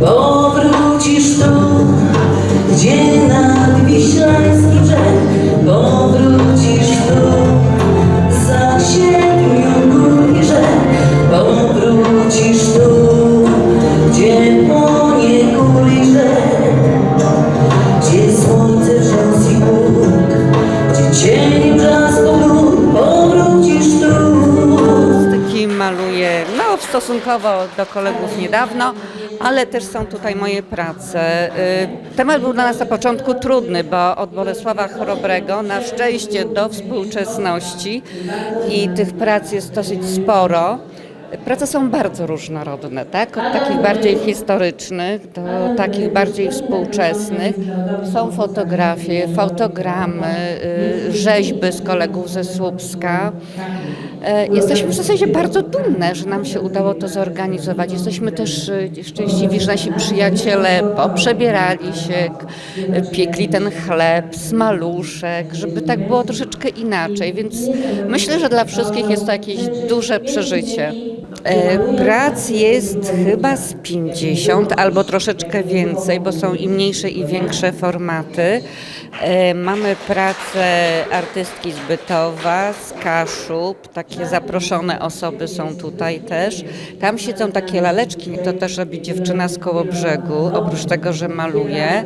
Powrócisz tu, gdzie nad Wiślański brzeg Powrócisz tu, za siedmiu gór i rzek. Powrócisz tu, gdzie płonie kuli rzek. Gdzie słońce wrząs i łuk Gdzie cień brzask ogród Powrócisz tu. Taki maluję, no stosunkowo do kolegów niedawno, ale też są tutaj moje prace. Y, Temat był dla nas na początku trudny, bo od Bolesława Chrobrego na szczęście do współczesności i tych prac jest dosyć sporo. Prace są bardzo różnorodne, tak? Od takich bardziej historycznych do takich bardziej współczesnych. Są fotografie, fotogramy, y, rzeźby z kolegów ze Słupska. E, Jesteśmy w zasadzie bardzo dumne, że nam się udało to zorganizować. Jesteśmy też y, szczęśliwi, że nasi przyjaciele poprzebierali się, piekli ten chleb z maluszek, żeby tak było troszeczkę inaczej, więc myślę, że dla wszystkich jest to jakieś duże przeżycie. E, Prac jest chyba z 50 albo troszeczkę więcej, bo są i mniejsze i większe formaty. E, Mamy pracę artystki z Bytowa, z Kaszub, takie zaproszone osoby są tutaj też. Tam siedzą takie laleczki, to też robi dziewczyna z koło brzegu, oprócz tego, że maluje.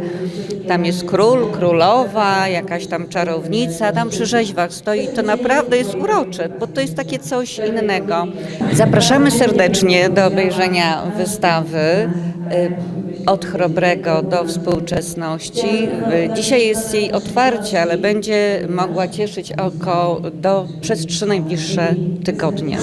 Tam jest król, królowa, jakaś tam czarownica, tam przy rzeźbach stoi. To naprawdę jest urocze, bo to jest takie coś innego. Zapraszamy serdecznie do obejrzenia wystawy y, od chrobrego do współczesności. Y, Dzisiaj jest jej otwarcie, ale będzie mogła cieszyć oko do, przez trzy najbliższe tygodnie.